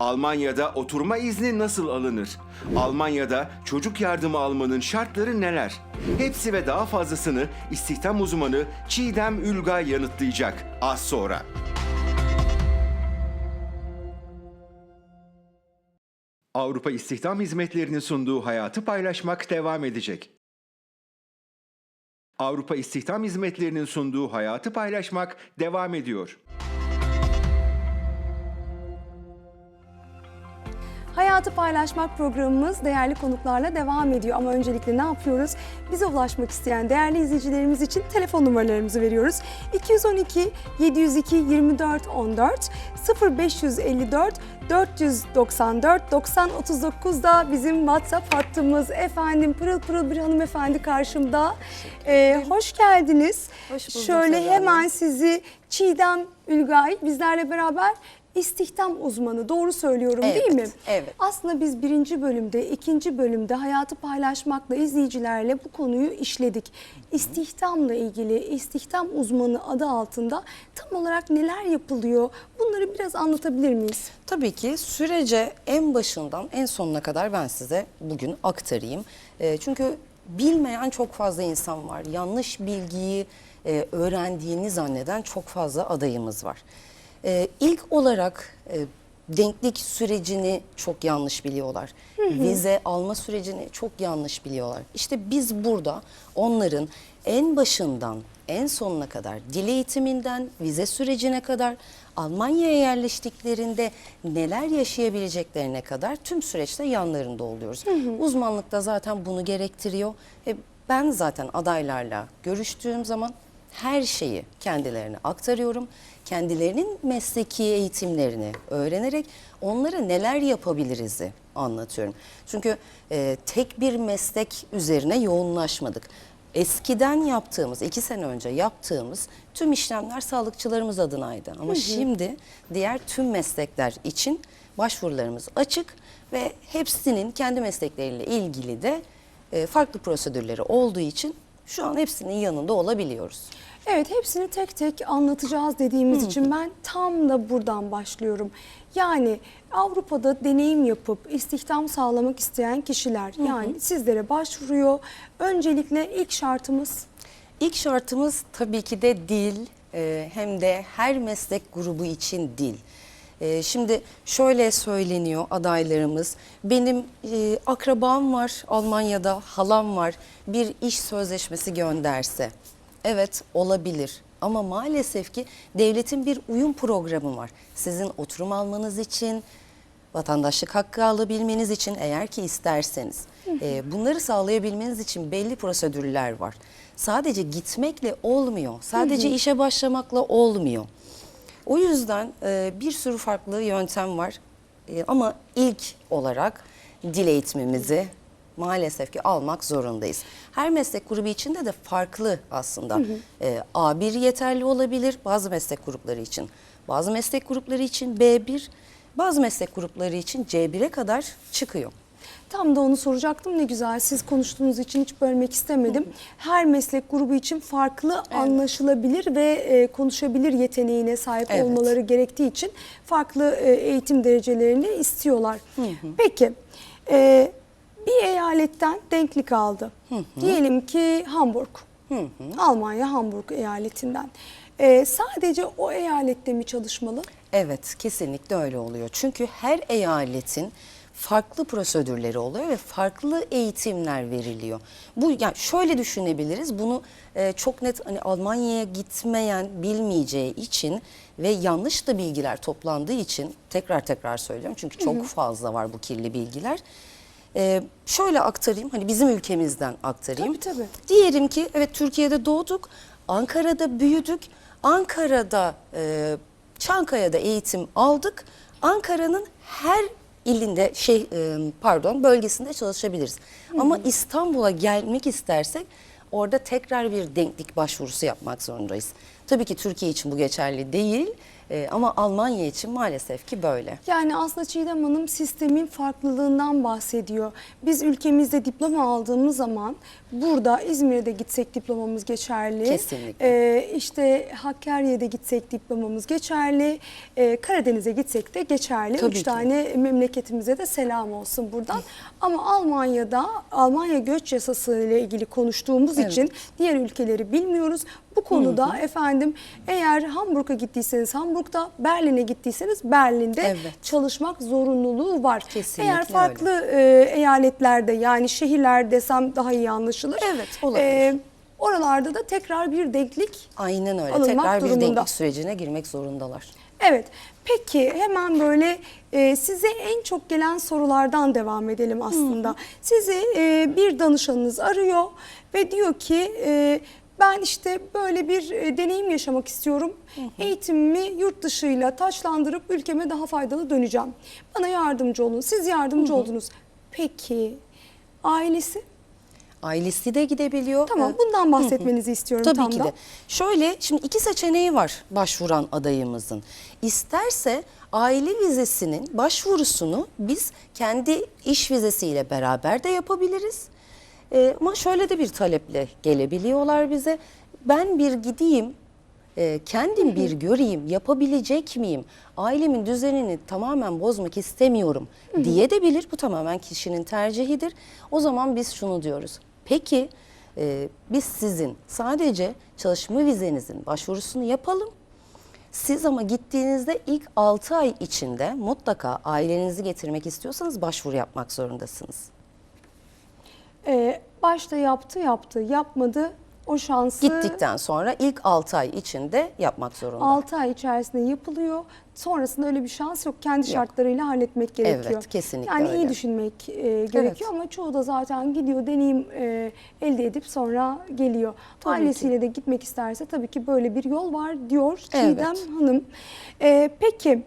Almanya'da oturma izni nasıl alınır? Almanya'da çocuk yardımı almanın şartları neler? Hepsi ve daha fazlasını istihdam uzmanı Çiğdem Ülgay yanıtlayacak az sonra. Avrupa İstihdam Hizmetleri'nin sunduğu Hayatı Paylaşmak devam edecek. Avrupa İstihdam Hizmetleri'nin sunduğu Hayatı Paylaşmak devam ediyor. Hayatı paylaşmak programımız değerli konuklarla devam ediyor ama öncelikle ne yapıyoruz? Bize ulaşmak isteyen değerli izleyicilerimiz için telefon numaralarımızı veriyoruz. 212 702 24 14 0554 494 90 39'da bizim WhatsApp hattımız. Efendim pırıl pırıl bir hanımefendi karşımda. Ee, hoş geldiniz. Hoş bulduk Şöyle hemen sizi Çiğdem Ülgay bizlerle beraber istihdam uzmanı. Doğru söylüyorum değil Evet, mi? evet. Aslında biz birinci bölümde, ikinci bölümde hayatı paylaşmakla izleyicilerle bu konuyu işledik. İstihdamla ilgili istihdam uzmanı adı altında tam olarak neler yapılıyor? Bunları biraz anlatabilir miyiz? Tabii ki sürece en başından en sonuna kadar ben size bugün aktarayım. E, çünkü bilmeyen çok fazla insan var. Yanlış bilgiyi e, öğrendiğini zanneden çok fazla adayımız var. E, ilk olarak e, denklik sürecini çok yanlış biliyorlar. Vize alma sürecini çok yanlış biliyorlar. İşte biz burada onların en başından en sonuna kadar dil eğitiminden vize sürecine kadar Almanya'ya yerleştiklerinde neler yaşayabileceklerine kadar tüm süreçte yanlarında oluyoruz. Uzmanlıkta zaten bunu gerektiriyor. E, ben zaten adaylarla görüştüğüm zaman her şeyi kendilerine aktarıyorum. Kendilerinin mesleki eğitimlerini öğrenerek onlara neler yapabiliriz'i anlatıyorum. Çünkü e, tek bir meslek üzerine yoğunlaşmadık. Eskiden yaptığımız, iki sene önce yaptığımız tüm işlemler sağlıkçılarımız adınaydı. Ama şimdi diğer tüm meslekler için başvurularımız açık ve hepsinin kendi meslekleriyle ilgili de e, farklı prosedürleri olduğu için şu an hepsinin yanında olabiliyoruz. Evet hepsini tek tek anlatacağız dediğimiz için ben tam da buradan başlıyorum. Yani Avrupa'da deneyim yapıp istihdam sağlamak isteyen kişiler yani sizlere başvuruyor. Öncelikle ilk şartımız İlk şartımız tabii ki de dil e, hem de her meslek grubu için dil. E, şimdi şöyle söyleniyor adaylarımız. Benim e, akrabam var Almanya'da, halam var. Bir iş sözleşmesi gönderse. Evet olabilir. Ama maalesef ki devletin bir uyum programı var. Sizin oturum almanız için, vatandaşlık hakkı alabilmeniz için eğer ki isterseniz e, bunları sağlayabilmeniz için belli prosedürler var. Sadece gitmekle olmuyor. Sadece işe başlamakla olmuyor. O yüzden e, bir sürü farklı yöntem var. E, ama ilk olarak dil eğitimimizi maalesef ki almak zorundayız. Her meslek grubu içinde de farklı aslında. E, A1 yeterli olabilir bazı meslek grupları için. Bazı meslek grupları için B1, bazı meslek grupları için C1'e kadar çıkıyor. Tam da onu soracaktım ne güzel siz konuştuğunuz için hiç bölmek istemedim. Her meslek grubu için farklı anlaşılabilir ve e, konuşabilir yeteneğine sahip Evet. olmaları gerektiği için farklı e, eğitim derecelerini istiyorlar. Peki e, bir eyaletten denklik aldı. Diyelim ki Hamburg. Almanya Hamburg eyaletinden. E, sadece o eyalette mi çalışmalı? Evet, kesinlikle öyle oluyor. Çünkü her eyaletin farklı prosedürleri oluyor ve farklı eğitimler veriliyor. Bu yani şöyle düşünebiliriz. Bunu e, çok net hani Almanya'ya gitmeyen bilmeyeceği için ve yanlış da bilgiler toplandığı için tekrar tekrar söylüyorum. Çünkü çok fazla var bu kirli bilgiler. E, şöyle aktarayım. Hani bizim ülkemizden aktarayım. Tabii, tabii. Diyelim ki evet Türkiye'de doğduk, Ankara'da büyüdük, Ankara'da, e, Çankaya'da eğitim aldık. Ankara'nın her ilinde şey e, pardon bölgesinde çalışabiliriz. Ama İstanbul'a gelmek istersek orada tekrar bir denklik başvurusu yapmak zorundayız. Tabii ki Türkiye için bu geçerli değil. E, ama Almanya için maalesef ki böyle. Yani aslında Çiğdem Hanım sistemin farklılığından bahsediyor. Biz ülkemizde diploma aldığımız zaman burada İzmir'de gitsek diplomamız geçerli. Kesinlikle. Ee, işte Hakkari'ye de gitsek diplomamız geçerli. Ee, Karadeniz'e gitsek de geçerli. Tabii Üç ki. tane memleketimize de selam olsun buradan. Ama Almanya'da Almanya göç yasası ile ilgili konuştuğumuz Evet. için diğer ülkeleri bilmiyoruz. Bu konuda efendim eğer Hamburg'a gittiyseniz Hamburg'da, Berlin'e gittiyseniz Berlin'de Evet. çalışmak zorunluluğu var. Kesinlikle Eğer farklı e, eyaletlerde yani şehirler desem daha iyi anlaşılır. Evet, olabilir. E, oralarda da tekrar bir denklik Aynen öyle. Tekrar bir durumunda. denklik sürecine girmek zorundalar. Evet. Peki hemen böyle e, size en çok gelen sorulardan devam edelim aslında. Sizi e, bir danışanınız arıyor ve diyor ki e, ben işte böyle bir e, deneyim yaşamak istiyorum. Eğitimimi yurt dışıyla taçlandırıp ülkeme daha faydalı döneceğim. Bana yardımcı olun. Siz yardımcı oldunuz. Peki ailesi? Ailesi de gidebiliyor. Tamam Ee, bundan bahsetmenizi istiyorum Tabii tam ki da. de. Şöyle şimdi iki seçeneği var başvuran adayımızın. İsterse aile vizesinin başvurusunu biz kendi iş vizesiyle beraber de yapabiliriz. Ee, ama şöyle de bir taleple gelebiliyorlar bize. Ben bir gideyim, e, kendim bir göreyim, yapabilecek miyim? Ailemin düzenini tamamen bozmak istemiyorum diye de bilir. Bu tamamen kişinin tercihidir. O zaman biz şunu diyoruz. Peki e, biz sizin sadece çalışma vizenizin başvurusunu yapalım. Siz ama gittiğinizde ilk 6 ay içinde mutlaka ailenizi getirmek istiyorsanız başvuru yapmak zorundasınız. E, başta yaptı yaptı yapmadı o şansı Gittikten sonra ilk 6 ay içinde yapmak zorunda. 6 ay içerisinde yapılıyor. Sonrasında öyle bir şans yok. Kendi şartlarıyla halletmek gerekiyor. Evet, kesinlikle Yani iyi öyle. düşünmek e, gerekiyor ama çoğu da zaten gidiyor deneyim e, elde edip sonra geliyor. Tabii Ailesiyle de gitmek isterse tabii ki böyle bir yol var diyor Evet. Çiğdem Hanım. E, peki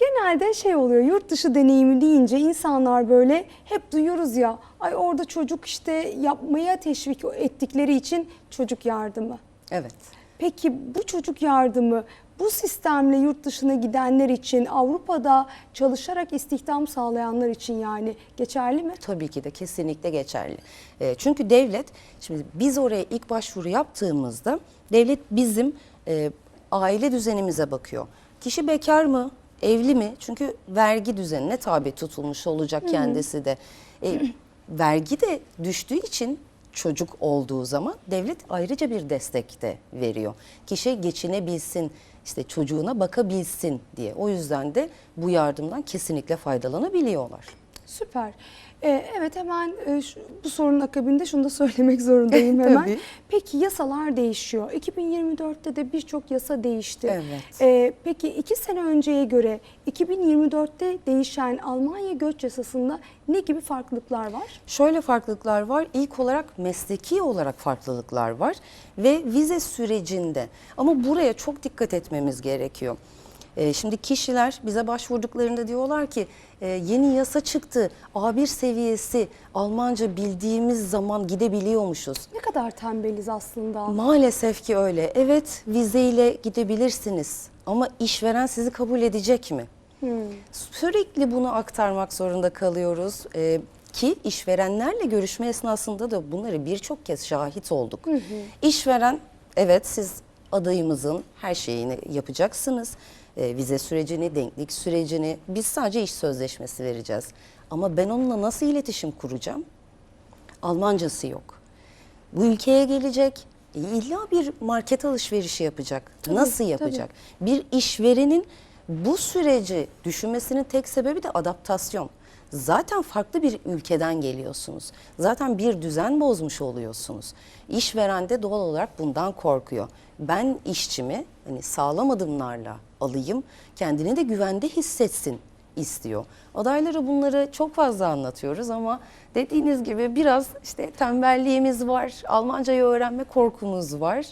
Genelde şey oluyor yurt dışı deneyimi deyince insanlar böyle hep duyuyoruz ya ay orada çocuk işte yapmaya teşvik ettikleri için çocuk yardımı. Evet. Peki bu çocuk yardımı bu sistemle yurt dışına gidenler için Avrupa'da çalışarak istihdam sağlayanlar için yani geçerli mi? Tabii ki de kesinlikle geçerli. E, çünkü devlet, şimdi biz oraya ilk başvuru yaptığımızda devlet bizim e, aile düzenimize bakıyor. Kişi bekar mı, evli mi? Çünkü vergi düzenine tabi tutulmuş olacak kendisi de. E, vergi de düştüğü için çocuk olduğu zaman devlet ayrıca bir destek de veriyor. Kişi geçinebilsin, işte çocuğuna bakabilsin diye. O yüzden de bu yardımdan kesinlikle faydalanabiliyorlar. Süper. Ee, evet hemen e, şu- bu sorunun akabinde şunu da söylemek zorundayım hemen. Tabii. Peki yasalar değişiyor. 2024'te de birçok yasa değişti. Evet. Ee, peki iki sene önceye göre 2024'te değişen Almanya göç yasasında ne gibi farklılıklar var? Şöyle farklılıklar var. İlk olarak mesleki olarak farklılıklar var ve vize sürecinde. Ama buraya çok dikkat etmemiz gerekiyor. Ee, şimdi kişiler bize başvurduklarında diyorlar ki e, yeni yasa çıktı. A1 seviyesi Almanca bildiğimiz zaman gidebiliyormuşuz. Ne kadar tembeliz aslında. Maalesef ki öyle. Evet vizeyle gidebilirsiniz ama işveren sizi kabul edecek mi? Sürekli bunu aktarmak zorunda kalıyoruz. Ee, ki işverenlerle görüşme esnasında da bunları birçok kez şahit olduk. İşveren evet siz adayımızın her şeyini yapacaksınız. Ee, vize sürecini, denklik sürecini biz sadece iş sözleşmesi vereceğiz. Ama ben onunla nasıl iletişim kuracağım? Almancası yok. Bu ülkeye gelecek. e, illa bir market alışverişi yapacak. Nasıl yapacak? Bir işverenin bu süreci düşünmesinin tek sebebi de adaptasyon. Zaten farklı bir ülkeden geliyorsunuz. Zaten bir düzen bozmuş oluyorsunuz. İşveren de doğal olarak bundan korkuyor. Ben işçimi hani sağlam adımlarla alayım, kendini de güvende hissetsin istiyor. Adaylara bunları çok fazla anlatıyoruz ama dediğiniz gibi biraz işte tembelliğimiz var, Almancayı öğrenme korkumuz var.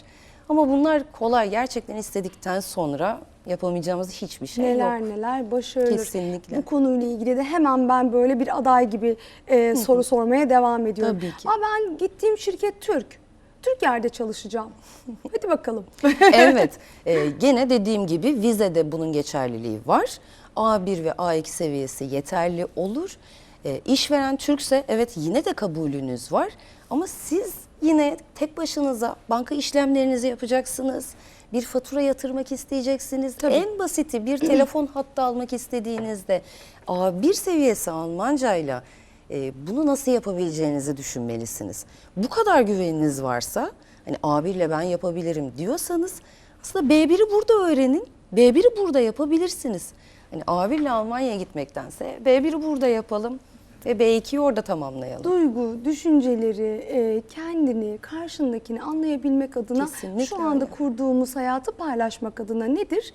Ama bunlar kolay. Gerçekten istedikten sonra yapamayacağımız hiçbir şey neler yok. neler başarılır. Kesinlikle. Bu konuyla ilgili de hemen ben böyle bir aday gibi e, soru sormaya devam ediyorum. Tabii ki. Aa, ben gittiğim şirket Türk. Türk yerde çalışacağım. Hadi bakalım. evet. e, gene dediğim gibi vizede bunun geçerliliği var. A1 ve A2 seviyesi yeterli olur. E, işveren Türkse evet yine de kabulünüz var. Ama siz yine tek başınıza banka işlemlerinizi yapacaksınız. Bir fatura yatırmak isteyeceksiniz. En basiti bir telefon hattı almak istediğinizde A1 seviyesi Almancayla e, bunu nasıl yapabileceğinizi düşünmelisiniz. Bu kadar güveniniz varsa hani A1 ile ben yapabilirim diyorsanız aslında B1'i burada öğrenin. B1'i burada yapabilirsiniz. Hani A1 ile Almanya'ya gitmektense B1'i burada yapalım ve B2'yi orada tamamlayalım. Duygu, düşünceleri, e, kendini, karşındakini anlayabilmek adına Kesinlikle şu anda öyle. kurduğumuz hayatı paylaşmak adına nedir?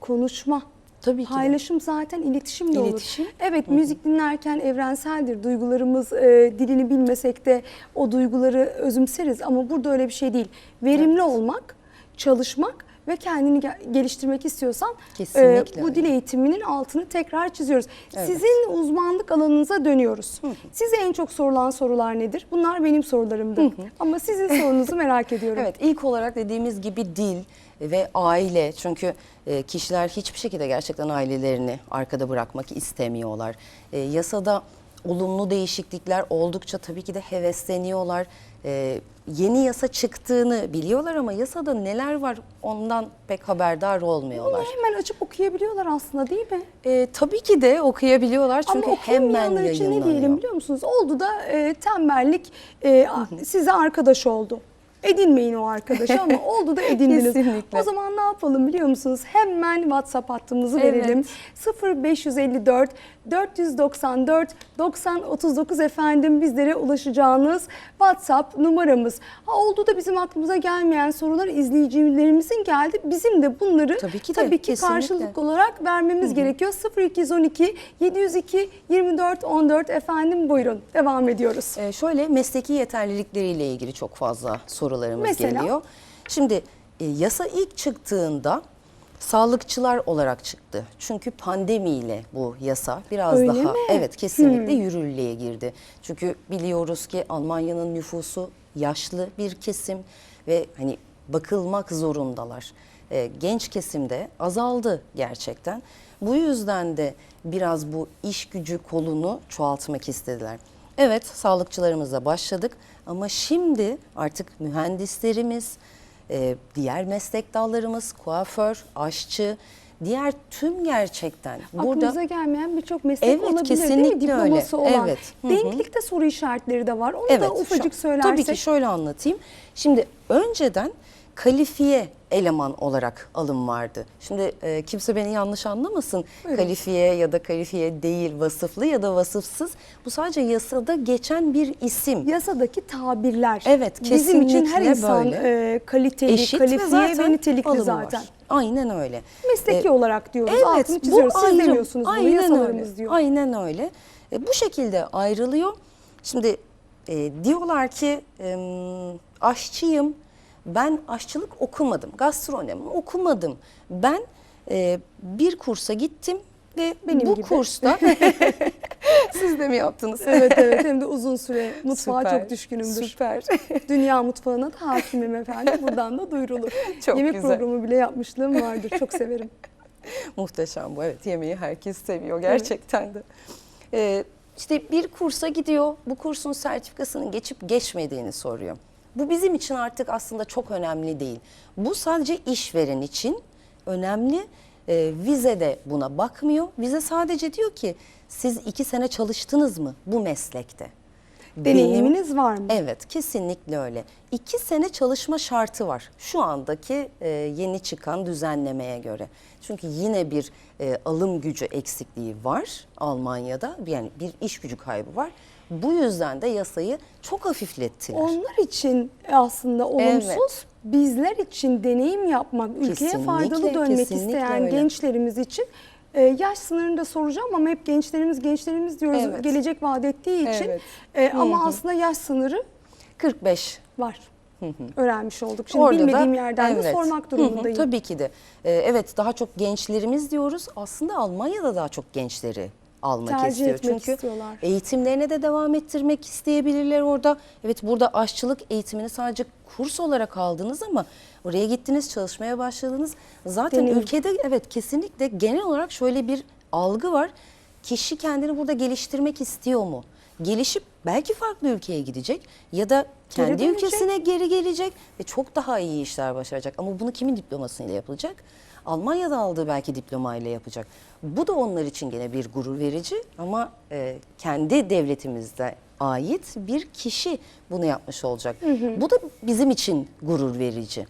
Konuşma. Tabii ki. Paylaşım zaten iletişim de olur. İletişim. Evet müzik dinlerken evrenseldir. Duygularımız e, dilini bilmesek de o duyguları özümseriz ama burada öyle bir şey değil. Verimli olmak, çalışmak ve kendini ge- geliştirmek istiyorsan e, bu öyle. dil eğitiminin altını tekrar çiziyoruz. Evet. Sizin uzmanlık alanınıza dönüyoruz. Size en çok sorulan sorular nedir? Bunlar benim sorularımdı. Ama sizin sorunuzu merak ediyorum. Evet ilk olarak dediğimiz gibi dil ve aile çünkü e, kişiler hiçbir şekilde gerçekten ailelerini arkada bırakmak istemiyorlar. E, Yasada olumlu değişiklikler oldukça tabii ki de hevesleniyorlar. E, Yeni yasa çıktığını biliyorlar ama yasada neler var ondan pek haberdar olmuyorlar. Bunu hemen açıp okuyabiliyorlar aslında değil mi? E, tabii ki de okuyabiliyorlar çünkü Ama hemen okuyamayanlar için ne diyelim yayınlanıyor. biliyor musunuz? Oldu da e, tembellik e, size arkadaş oldu. Edinmeyin o arkadaşı ama oldu da edindiniz. Kesinlikle. O zaman ne yapalım biliyor musunuz? Hemen WhatsApp hattımızı Evet. verelim. 0554 494 90 39 efendim bizlere ulaşacağınız WhatsApp numaramız. Ha, oldu da bizim aklımıza gelmeyen sorular izleyicilerimizin geldi. Bizim de bunları Tabii ki de, tabii ki kesinlikle. karşılıklı olarak vermemiz gerekiyor. 0212 702 24 14 efendim buyurun devam ediyoruz. Ee, şöyle mesleki yeterlilikleriyle ilgili çok fazla sorularımız Mesela? geliyor. Şimdi e, yasa ilk çıktığında sağlıkçılar olarak çıktı. Çünkü pandemiyle bu yasa biraz Öyle daha mi? Hmm. evet kesinlikle yürürlüğe girdi. Çünkü biliyoruz ki Almanya'nın nüfusu yaşlı bir kesim ve hani bakılmak zorundalar. Ee, genç kesimde azaldı gerçekten. Bu yüzden de biraz bu iş gücü kolunu çoğaltmak istediler. Evet sağlıkçılarımızla başladık ama şimdi artık mühendislerimiz, e, diğer meslek dallarımız, kuaför, aşçı, diğer tüm gerçekten burada Aklımıza gelmeyen birçok meslek Evet, olabilir değil mi? kesinlikle Diploması öyle. olan. Evet. Hı hı. Denklikte soru işaretleri de var. Onu Evet, da şu- ufacık söylersek. Tabii ki şöyle anlatayım. Şimdi önceden kalifiye eleman olarak alım vardı. Şimdi e, kimse beni yanlış anlamasın. Kalifiye ya da kalifiye değil, vasıflı ya da vasıfsız. Bu sadece yasada geçen bir isim. Yasadaki tabirler. Evet, Bizim için her insan böyle. e, kaliteli, Eşit ve kalifiye ve, zaten nitelikli zaten. var. Aynen öyle. Mesleki E, olarak diyoruz. Evet, Altını bu. Siz ayrım. demiyorsunuz bunu. Aynen Yasalarımız öyle. diyor. Aynen öyle. E, bu şekilde ayrılıyor. Şimdi e, diyorlar ki e, aşçıyım. Ben aşçılık okumadım. Gastronomi okumadım. Ben e, bir kursa gittim ve Benim bu gibi. kursta siz de mi yaptınız? Evet evet hem de uzun süre mutfağa Süper, çok düşkünümdür. Süper. Dünya mutfağına da hakimim efendim. Buradan da duyurulur. Çok Yemek güzel. programı bile yapmışlığım vardır. Çok severim. Muhteşem bu evet yemeği herkes seviyor gerçekten de. Ee, işte bir kursa gidiyor bu kursun sertifikasının geçip geçmediğini soruyor. Bu bizim için artık aslında çok önemli değil. Bu sadece işveren için önemli. Ee, vize de buna bakmıyor. Vize sadece diyor ki siz iki sene çalıştınız mı bu meslekte? Benim- Deneyiminiz var mı? Evet kesinlikle öyle. İki sene çalışma şartı var şu andaki e, yeni çıkan düzenlemeye göre. Çünkü yine bir e, alım gücü eksikliği var Almanya'da yani bir iş gücü kaybı var. Bu yüzden de yasayı çok hafiflettiler. Onlar için aslında olumsuz, Evet. bizler için deneyim yapmak, ülkeye Kesinlikle, faydalı dönmek isteyen öyle. gençlerimiz için e, yaş sınırını da soracağım ama hep gençlerimiz gençlerimiz diyoruz Evet. gelecek vaat ettiği için. Evet. E, ama aslında yaş sınırı 45 var. Öğrenmiş olduk. Şimdi Orada da- bilmediğim yerden de evet. sormak Hı hı, durumundayım. Tabii ki de. Ee, evet daha çok gençlerimiz diyoruz. Aslında Almanya'da daha çok gençleri almak Tercih istiyor. etmek Çünkü istiyorlar. eğitimlerine de devam ettirmek isteyebilirler orada. Evet burada aşçılık eğitimini sadece kurs olarak aldınız ama oraya gittiniz, çalışmaya başladınız. Zaten Deneyim. ülkede evet kesinlikle genel olarak şöyle bir algı var. Kişi kendini burada geliştirmek istiyor mu? Gelişip belki farklı ülkeye gidecek ya da Geri kendi dönecek. ülkesine geri gelecek ve çok daha iyi işler başaracak. Ama bunu kimin diplomasıyla yapılacak? Almanya'da aldığı belki diplomayla yapacak. Bu da onlar için gene bir gurur verici ama e, kendi devletimizde ait bir kişi bunu yapmış olacak. Bu da bizim için gurur verici.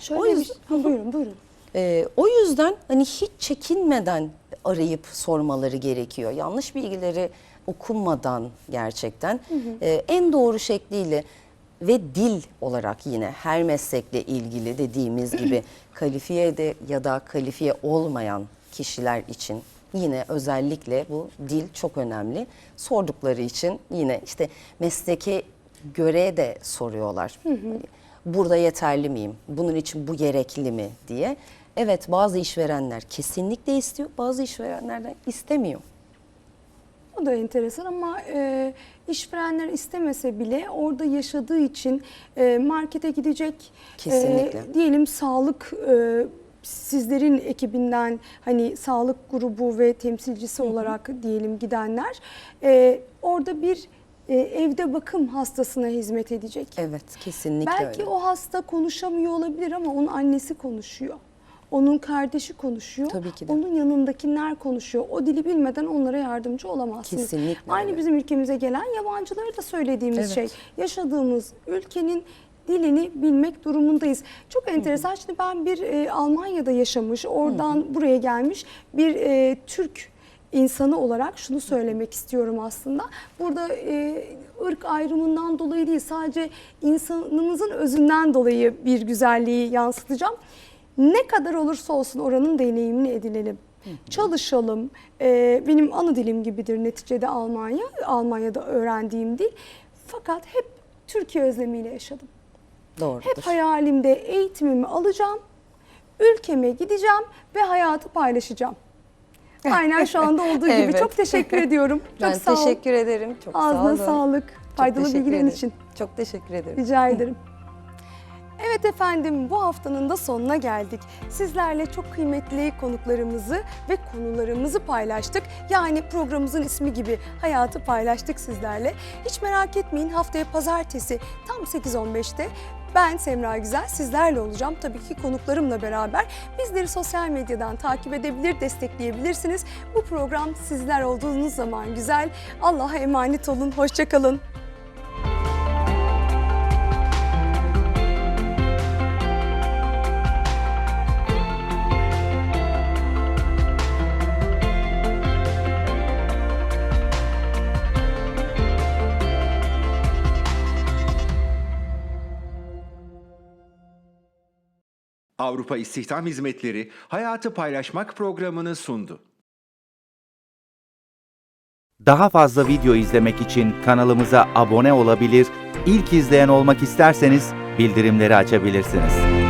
Şöyle O bir yüzden- Ha, buyurun buyurun. Ee, o yüzden hani hiç çekinmeden arayıp sormaları gerekiyor. Yanlış bilgileri okunmadan gerçekten e, en doğru şekliyle ve dil olarak yine her meslekle ilgili dediğimiz gibi kalifiye de ya da kalifiye olmayan kişiler için yine özellikle bu dil çok önemli. Sordukları için yine işte mesleke göre de soruyorlar. Burada yeterli miyim? Bunun için bu gerekli mi diye. Evet bazı işverenler kesinlikle istiyor, bazı işverenler de istemiyor. O da enteresan ama e, işverenler istemese bile orada yaşadığı için e, markete gidecek. Kesinlikle. e, diyelim sağlık e, sizlerin ekibinden hani sağlık grubu ve temsilcisi olarak diyelim gidenler e, orada bir e, evde bakım hastasına hizmet edecek. Evet kesinlikle Belki öyle. o hasta konuşamıyor olabilir ama onun annesi konuşuyor. Onun kardeşi konuşuyor. Tabii ki de. Onun yanındakiler konuşuyor. O dili bilmeden onlara yardımcı olamazsınız. Kesinlikle Aynı öyle. bizim ülkemize gelen yabancılara da söylediğimiz Evet. şey. Yaşadığımız ülkenin dilini bilmek durumundayız. Çok enteresan. Şimdi ben bir e, Almanya'da yaşamış, oradan buraya gelmiş bir e, Türk insanı olarak şunu söylemek istiyorum aslında. Burada e, ırk ayrımından dolayı değil sadece insanımızın özünden dolayı bir güzelliği yansıtacağım. Ne kadar olursa olsun oranın deneyimini edinelim. Çalışalım. E, benim ana dilim gibidir neticede Almanya. Almanya'da öğrendiğim dil. Fakat hep Türkiye özlemiyle yaşadım. Doğrudur. Hep hayalimde eğitimimi alacağım, ülkeme gideceğim ve hayatı paylaşacağım. Aynen şu anda olduğu gibi. Evet. Çok teşekkür ediyorum. Çok ben sağ ol. teşekkür ederim. Çok sağ Ağzına olun. sağlık. Faydalı bilgilerin için. Çok teşekkür ederim. Rica ederim. Evet efendim bu haftanın da sonuna geldik. Sizlerle çok kıymetli konuklarımızı ve konularımızı paylaştık. Yani programımızın ismi gibi hayatı paylaştık sizlerle. Hiç merak etmeyin haftaya pazartesi tam 8.15'te ben Semra Güzel sizlerle olacağım. Tabii ki konuklarımla beraber. Bizleri sosyal medyadan takip edebilir, destekleyebilirsiniz. Bu program sizler olduğunuz zaman güzel. Allah'a emanet olun. Hoşçakalın. Avrupa İstihdam Hizmetleri Hayatı Paylaşmak programını sundu. Daha fazla video izlemek için kanalımıza abone olabilir, ilk izleyen olmak isterseniz bildirimleri açabilirsiniz.